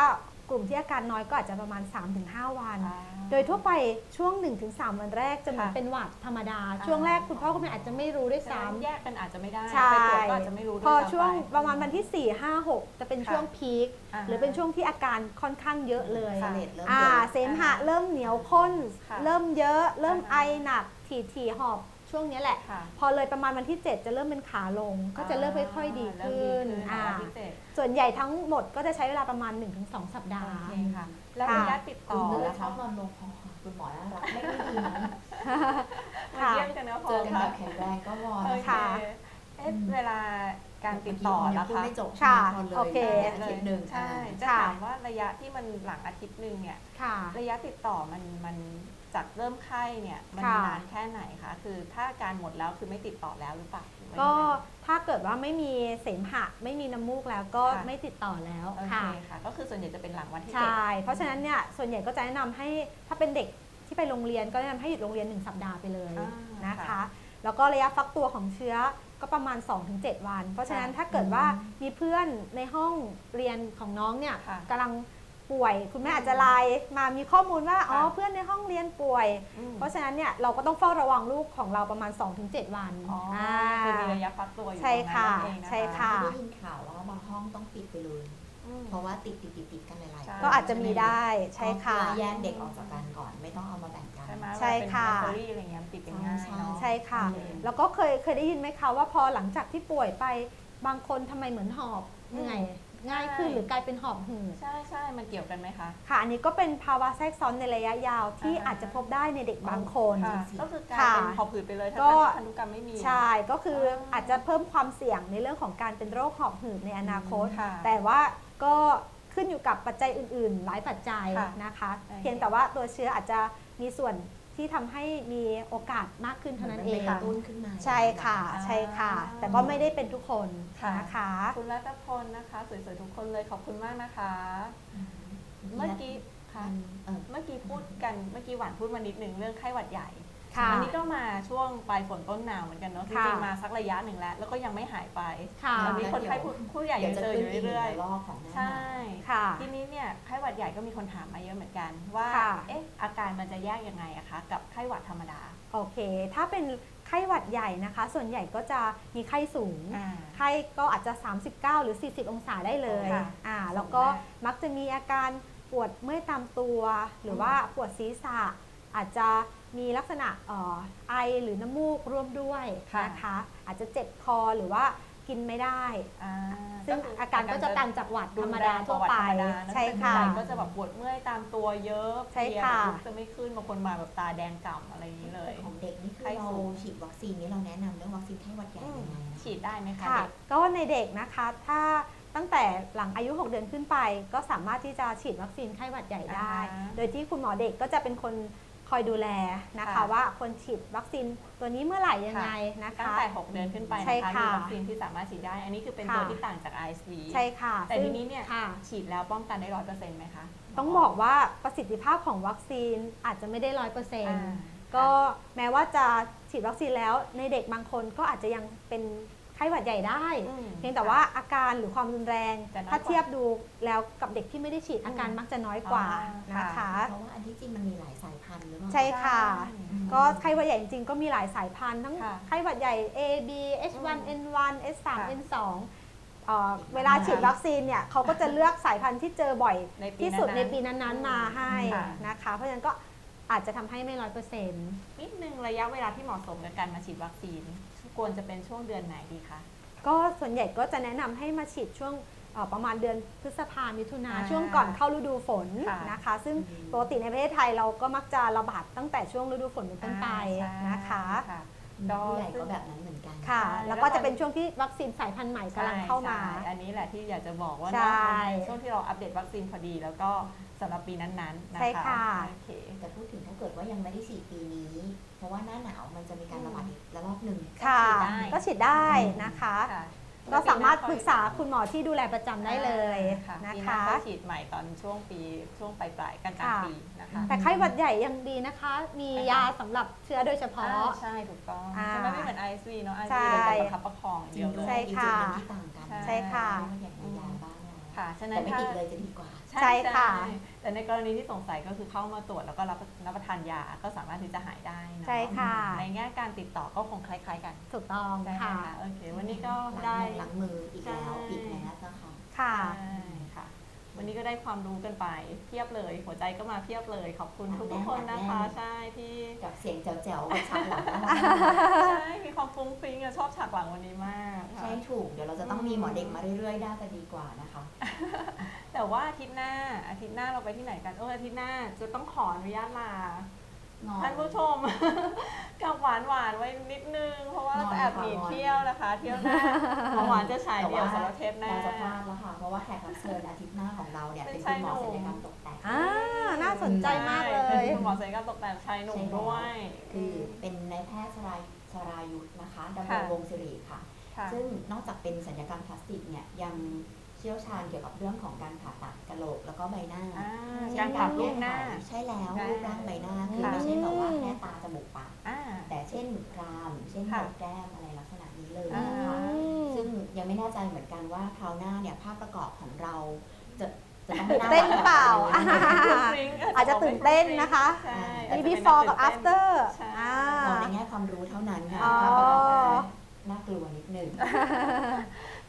B: กลุ่มที่อาการน้อยก็อาจจะประมาณ 3-5 วัน
A: อ่า
B: โดยทั่วไปช่วง 1-3 วันแรกจะเหมือน
A: ค่ะ
B: เป็นหวัดธรรมดา
A: อ่า
B: ช่วงแรกคุณพ่อคุณแม่อาจจะไม่รู้ด้วย
A: ฉะนั้น
B: ซ้ำ
A: แยกกันอาจจะไม่ได้
B: ใช่
A: ไปตรวจก็อาจจะไม่รู้ด้วย
B: พอ
A: ซ้ำ
B: ช่วง
A: ไป
B: ประมาณวันที่ 4 5 6 จะเป็น
A: ค่ะ
B: ช่วงพีคาหรือเป็นช่วงที่อาการค่อนข้างเยอะเลย
C: เสลดเริ่ม
B: อ่า
C: เยอะ
B: เสมหะเริ่มเหนียวข้น
A: ค่ะ
B: เริ่มเยอะ เริ่ม
A: อ่า
B: ไอหนัก ถี่ถี่หอบ ช่วงเนี้ยแหละ
A: ค่ะ
B: พอเลยประมาณวันที่ 7 จะเริ่มเป็นขาลง ก็จะเริ่มค่อย ๆ ดี
A: เริ่ม
B: ขึ้น
A: ดี
B: อ่า
A: วันที่เจ็ด
B: ส่วนใหญ่ทั้งหมดก็จะใช้เวลาประมาณ 1-2 สัปดา
A: โอ
B: ห์
A: เคค่ะ แล้ว
B: ค่ะ
A: ระยะติด
C: คุ
A: ต่
C: ณ
A: อ
C: เลิศ
A: นะ
C: ชอ
A: คะ
C: บนอนโรงพยาบาลคุณหมอน่ารักไม่ไม่ดีนะ
A: มาเยี่ยมกันนะพ
C: เจ
A: อ
C: อกันแบ
A: ค่ะ
C: บแข็งแรงก็วอน
A: โอ
C: นะ
A: เค
C: คะ
A: เอ๊ะเวลาการติดต่อ
C: เมื่
A: นะ
C: กี้
A: คะ
C: ไม่จบ
B: ค่ะ
C: ใช่ไหมพอเลย
B: โอเค
C: อาทิตย์หนึ่ง
A: ใช่
C: อ่า
A: จะ
B: ค่ะ
A: ถามว่าระยะที่มันหลังอาทิตย์หนึ่งเนี่ย
B: ค่ะ
A: ระยะติดต่อมันมัน จากเริ่มไข้เนี่ยมัน
B: ค่ะ
A: นานแค่ไหนคะคือถ้าอาการหมดแล้วคือไม่ติดต่อแล้วหรือเปล่าหรือว่า
B: ก็
A: ยังไง
B: ถ้าเกิดว่าไม่มีเสมหะไม่มีน้ำมูกแล้วก็
A: ค่ะ
B: ไม่ติดต่อแล้ว
A: โอเค
B: ค่ะ
A: ค่ะ ก็คือส่วนใหญ่จะเป็นหลังวันที่
B: ใช
A: เจ็ด่
B: เพราะฉะนั้นเนี่ยส่วนใหญ่ก็จะแนะนำให้ถ้าเป็นเด็กที่ไปโรงเรียนก็แนะนำให้หยุดโรงเรียน 1 สัปดาห์ไปเลย
A: อ่า
B: นะคะ
A: ค่ะ
B: แล้วก็ระยะฟักตัวของเชื้อก็ประมาณ 2-7 วัน เพราะฉะนั้น
A: ค่ะ
B: ถ้าเกิดว่ามีเพื่อนในห้องเรียนของน้องเนี่ย
A: ค่ะ
B: กำลัง ป่วย คุณแม่อาจจะไลน์มามีข้อมูลว่าอ๋อ
A: ค่ะ
B: เพื่อนในห้องเรียนป่วย
A: อืม
B: เพราะฉะนั้นเนี่ยเราก็ต้องเฝ้าระวังลูกของเราประมาณ 2-7 วัน
A: อ๋อ
B: อ่า
A: คือมีระยะฟักตัวอยู่
B: ใช่ค่ะ
A: ตรงนั้นนั่นเองน
B: ใช่ค่ะ
C: ได้ยินข่าวว่าบางห้องต้องปิดไปเลย
A: อืม
C: เพราะว่าติดติดติดติดกันหลาย
A: ใช่
C: ๆ
B: ก็อาจจะมีได้ใช่ค่ะ
C: เพื่อแยกเด็กออกจากกันก่อนไม่ต้องเอามาแบ่งกัน
A: ใช่ไหม
B: ใช่ค่ะ
A: เวลาเป็น nursery อะไรเงี้ยมันติดกันง่ายเนาะ
B: ใช่ค่ะ
A: โอเค
B: แล้วก็เคยเคยได้ยินไหมคะว่าพอหลังจากที่ป่วยไปบางคนทำไมเหมือนหอบ
A: อืม
B: เหนื่อย ง่ายขึ้น
A: ใช่
B: หรือกลายเป็นหอบหืด
A: ใช่ใช่มันเกี่ยวกันไหมคะ
B: ค่ะ อันนี้ก็เป็นภาวะแทรกซ้อนในระยะยาวที่
A: อ่าฮะ
B: อาจจะพบได้ในเด็กบางคน
A: ค่ะ
C: จริงๆ
A: ก็คือกลาย
B: ค่ะ
A: เป็นหอบหืดไปเลยทั้ง
B: ก็
A: ที่พันธุกรรมไม่มี
B: ใช่ ก็คืออ
A: อ
B: อาจจะเพิ่มความเสี่ยงในเรื่องของการเป็นโรคหอบหืดในอนาคต
A: ค่ะ
B: แต่ว่าก็ขึ้นอยู่กับปัจจัยอื่น ๆ หลายปัจจัย
A: ค่ะ
B: นะคะ
A: โอเค
B: เพียงแต่ว่าตัวเชื้ออาจจะมีส่วน ที่ทำให้มีโอกาสมากขึ้นเท่านั้นเอง
C: มัไปกระตุ้นขึ้นมา
B: ใช่ค่ะ
A: อ่า
B: ใช่ค่ะ แต่ก็ไม่ได้เป็นทุกคน
A: ค่ะ
B: นะคะ
A: คุณรัตพลนะคะ สวยๆทุกคนเลยขอบคุณมากนะคะ
C: อืม
A: เมื่อกี้ค่ะ
C: เออ
A: เมื่อกี้พูดกันเมื่อกี้หวานพูดมานิดหนึ่งเรื่องไข้หวัดใหญ่
B: ค่ะ
A: อันี้ก็มาช่วงปลายฝนต้นหนาวเหมือนกันเนาะจ
B: ค่ะ
A: ริงๆมาสักระยะหนึ่งแล้ว แล้วก็ยังไม่หายไป
B: ค่ะ
A: ตอนนี้คนไข้ผู้ผู้ใหญ่
C: เดี๋
A: ยั
C: ยว
A: ง
C: จะ
A: เจอ
C: ขึ้
A: อนยู่
C: อีกหนึ่
A: เรื่อย
C: งรอบของหน้า
A: ๆใช่
B: ค่ะ
A: ทีนี้เนี่ยไข้หวัดใหญ่ก็มีคนถามมาเยอะเหมือนกัน ว่า
B: ค่ะ
A: เอ๊ะอาการมันจะแยกยังไงอะคะกับไข้หวัดธรรมดา
B: โอเค ถ้าเป็นไข้หวัดใหญ่นะคะ ส่วนใหญ่ก็จะมีไข้สูง
A: อ่า
B: ไข้ก็อาจจะ 39 หรือ 40 องศาได้เลย
A: ค่ะ
B: อ่า
A: สูง
B: แล้วก็
A: มาก
B: มักจะมีอาการปวดเมื่อยตามตัว หรือว่าปวดศีรษะ อาจจะมีลักษณะเอ่อไอหรือน้ำมูกร่วมด้วย
A: ค่ะ
B: นะคะอาจจะเจ็บคอหรือว่ากินไม่ได้
A: อ่า
B: ซึ่งอาการก็จะต่างจากหวัดธรรมดาทั่วไป ใช่
A: ใช่
B: ค่ะ
A: ก็จะแบบปวดเมื่อยตามตัวเยอะ
B: ใช่
A: เพลีย
B: ค่ะ
A: ลุกจะไม่ขึ้นบางคนมาแบบตาแดงก่ำอะไรอย่างนี้เลย
C: ของเด็กนี่คือ
A: ไข้
C: เรา
A: สูง
C: ฉีดวัคซีนนี้เราแนะนำเรื่องวัคซีนไข้หวัดใหญ่ยังไงนะคะ
A: ฉีดได้ไหมคะ
B: ค่ะ
A: เด็ก
B: ก็ในเด็กนะคะถ้าตั้งแต่หลังอายุ 6 เดือนขึ้นไป ก็สามารถที่จะฉีดวัคซีนไข้หวัดใหญ่ได้
A: อ่าฮะ
B: โดยที่คุณหมอเด็กก็จะเป็นคน คอยดูแลนะคะ
A: ค่ะ
B: ว่าคนฉีดวัคซีนตัวนี้เมื่อไหร่ยังไงนะ
A: ตั้ง
B: คะ
A: แต่ 6 เดือนขึ้นไป
B: ใช่
A: นะคะ
B: ค่ะ
A: มีวัคซีนที่สามารถฉีดได้ อันนี้คือเป็น
B: ค่ะ
A: ตัวที่ต่างจาก ISV
B: ใช่ค่ะ
A: แต่
B: ซึ่
A: ที
B: ง
A: นี้เนี่ย
B: ค่ะ
A: ฉีดแล้วป้องกันได้ร้อยเปอร์เซ็นต์ไหมคะ
B: ต้องบอกว่าประสิทธิภาพของวัคซีนอาจจะไม่ได้ร้อยเปอร์เซ็น
A: อ่า
B: ต์ก็แม้ว่าจะฉีดวัคซีนแล้วในเด็กบางคนก็อาจจะยังเป็น ไข้หวัดใหญ่ได้
A: อืม
B: เพียงแต่ว่าอาการหรือความรุนแรง
A: จะน้อยกว่า
B: ถ้าเทียบดูแล้วกับเด็กที่ไม่ได้ฉีดอาการมักจะน้อยกว่า
A: อ่าน
B: นะคะ
C: เพราะว่าอันที่จริงมันมีหลายสายพันธุ์หรือเปล่า
B: ใช่ค่ะ
A: ใช่
B: ก็ไข้หวัดใหญ่จริงๆก็มีหลายสายพันธุ์ทั้ง
A: ค่ะ
B: ไข้หวัดใหญ่ A B H1 N1 S3
A: ค่ะ
B: N2 เอ่อเวลาฉีดวัคซีนเนี่ยเขาก็จะเลือกสายพันธุ์ที่เจอบ่อย
A: ในปี
B: ที่สุดใน
A: ๆ
B: ปีนั้นๆมาให้
A: ค่ะ
B: นะคะ เพราะฉะนั้นก็อาจจะทำให้ไม่ร้อยเปอร์เซ็นต์
A: นิดนึงระยะเวลาที่เหมาะสมกับการมาฉีดวัคซีน ควรจะเป็นช่วงเดือนไหนดีคะ
B: ก็ส่วนใหญ่ก็จะแนะนำให้มาฉีดช่วงเอ่อประมาณเดือนพฤษภามิถุนา
A: อ่า
B: ช่วงก่อนเข้าฤดูฝน
A: ค่ะ
B: นะคะ ซึ่ง
C: อืม
B: ปกติในประเทศไทยเราก็มักจะระบาดตั้งแต่ช่วงฤดูฝนเป็นต้นไป
A: อ่าใช่
B: นะคะ
A: ค่ะ
C: ผู้ใหญ่ก็แบบนั้นเหมือนกัน
B: ค่ะ
A: ใช่
B: แล้วก็จะเป็นช่วงที่วัคซีนสายพันธุ์ใหม่กำลังเข้ามา
A: ใช่อันนี้แหละที่อยากจะบอกว่า
B: ใช่
A: เนอะเป็นช่วงที่เราอัปเดตวัคซีนพอดี แล้วก็ สำหรับปีนั้นๆนะคะ
B: ใช่ค่ะ
A: โอเค
C: แต่พูดถึงถ้าเกิดว่ายังไม่ได้ฉีดปีนี้ เพราะว่าหน้าหนาวมันจะมีการระบาดอีกระลอกหนึ่ง
B: ค่ะ
A: ฉีดได้
B: ก็ฉีดได้นะคะ
A: ค่ะ
B: ก็สามารถปรึกษาคุณหมอที่ดูแลประจำได้เลย
A: ค่ะ
B: นะ
A: ปีห
B: คะ
A: น้าก็ฉีดใหม่ตอนช่วงปีช่วงปลายปลายๆกลางกลาง
B: ค่ะ
A: ปีนะคะ
B: แต่ไข้หวัดใหญ่ยังดีนะคะ มียาสำหรับเชื้อโดยเฉพาะ
A: อ่าใช่ถูกต้อง
B: อ่า
A: ใช่ไหมไม่เหมือน ISV เนาะ ISV
B: ใช่
A: เราจะประคับประคองอย่างเดียวเล
B: ใช่
A: ย
B: ค่ะ
C: อีกจุดหนึ่งที่ต่างกัน
A: ใช่
B: ใช่ค่ะ
C: ไม่อยากมียาบ้างแล้ว
A: ค่ะฉะนั้
C: แต่
A: น
C: ไม่
A: ถ้า
C: ติดเลยจะดีกว่า
B: ใช่ค่ะ
A: แต่ในกรณีที่สงสัยก็คือเข้ามาตรวจแล้วก็รับรับประทานยาก็สามารถที่จะหายได้เนาะ
B: ใช่ค่ะ
A: ในแง่การติดต่อก็คงคล้าย ๆ กัน
B: ถูกต้อง
A: ใช่ไหม
B: ค่ะ
A: คะโอเค วันนี้ก็
C: ล้าง
A: ได้
C: มือล้างมืออีกแล้ว
A: ใช่
C: ปิดแมสนะคะ
B: ค่ะ
A: ใช่ค่ะ วันนี้ก็ได้ความรู้กันไปเพียบเลย หัวใจก็มาเพียบเลย ขอบคุณ
C: อัด
A: ทุก
C: แน่น
A: ๆคน
C: อัดแน่
A: นะคะ
C: น
A: ใช่ที่
C: กับเสียงแจ๋วๆกับฉากหลังนะคะ
A: ใช่มีความฟุ้งฟิ้งอะชอบฉากหลังวันนี้มากค่ะ
C: ใช่ถูกเดี๋ยวเราจะต้องมีหมอเด็กมาเรื่อยๆน่าจะดีกว่านะคะ
A: แต่ว่าอาทิตย์หน้าอาทิตย์หน้าเราไปที่ไหนกันเอออาทิตย์หน้าจะต้องขออนุญาตลา
C: งอน
A: ท่านผู้ชม กับหวานหวานๆไว้นิดนึง เพราะว่า
C: นอน
A: จะแอบหนี
C: ค่ะนอน
A: เที่ยวนะคะ เที่ยวหน้าของหวานจะฉาย
C: แต่
A: เดี่ยว
C: ว่า
A: สำหรับเทปหน้า
C: เราจะพลาดแล้วค่ะ เพราะว่าแขกรับเชิญอาทิตย์หน้าของเราเนี่ย
A: เป็
C: เป็นน
A: ชา
C: คุ
A: ย
C: ณหมอ
A: หนุ่
C: ศั
A: ม
C: ลยกรรมตกแต่ง
B: อ่าน่าสนใจมากเล
A: ใช่
B: ย
A: เป็นคุณหมอศัลยกรรมตกแต่งชายหนุ่มด้วย
C: คือเป็นนายแพทย์ชราชรายุทธนะคะดำร
A: ค่ะ
C: งวงศ์สิริค่ะ
A: ค่ะ
C: ซึ่งนอกจากเป็นศัลยกรรมพลาสติกเนี่ยยังเชี่ยวชาญเกี่ยวกับเรื่องของการผ่าตัดกะโหลกแล้วก็ใบหน้า
A: อ่า
C: เช่น
A: การปรับรูปหน้า
C: แก้ไขใช่แล้ว
A: ได้
C: รูปร่างใบหน้าคือ
A: ค่ะ
C: ไม่ใช่แบบว่าแค่ตาจมูกปาก
A: อ่า
C: แต่เช่นกรามเช่น
A: ค่ะ
C: หนกแก้มอะไรลักษณะนี้เลย
A: อ่า
C: นะคะซึ่งยังไม่แน่ใจเหมือนกันว่าคราวหน้าเนี่ยภาพประกอบของเราจะจะต้องไม่า
B: เต้นเปล่า
C: รักแบบไหน
B: อาจจะตื่นเต้นนะคะ
A: ใช่
C: แต่
B: มี before กับ after
A: ใช่
B: อ่า
C: มองในแง่ความรู้เท่านั้นค่ะ
B: อ๋อ
C: ภาพประกอบอาจจะน่ากลัวนิดนึง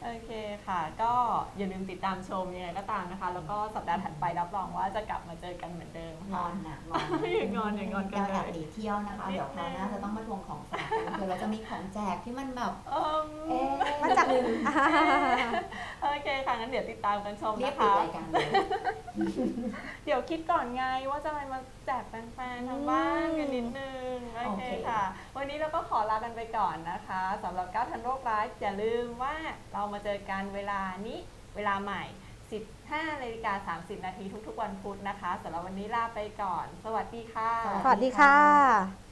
A: โอเคค่ะ ก็อย่าลืมติดตามชมยังไงก็ตามนะคะ แล้วก็สัปดาห์ถัดไปรับรองว่าจะกลับมาเจอกันเหมือนเดิม
C: ง
A: ค่ะ
C: อนนะงอน
A: อย่างอนอย่างอนกัน
C: เรา
A: เลย
C: แอบหนีเที่ยวนะคะ เดี๋ยวคราวหน้าจะต้องมาทวงของฝากกันคือเราจะมีของแจกที่มันแบบ
A: เอิ่ม
C: เอ๊ะ
B: มาจาก
A: โอเคค่ะ งั้นเดี๋ยวติดตามกันชม
C: เรีย
A: นะ
C: กปิด
A: คะ
C: รายการเลย
A: เดี๋ยวคิดก่อนไงว่าจะอะไรมาแจกแฟนๆทางบ้านกันนิดนึง โอ
C: โอ
A: เค
C: เค
A: ค่ะ วันนี้เราก็ขอลากันไปก่อนนะคะสำหรับ9ทันโรคร้ายอย่าลืมว่าเรามาเจอกันเวลานี้เวลาใหม่ 15นาฬิกา30 นาทีทุกๆ วันพุธนะคะสำหรับวันนี้ลาไปก่อน สวัสดีค่ะ
B: สวัสดีค่ะ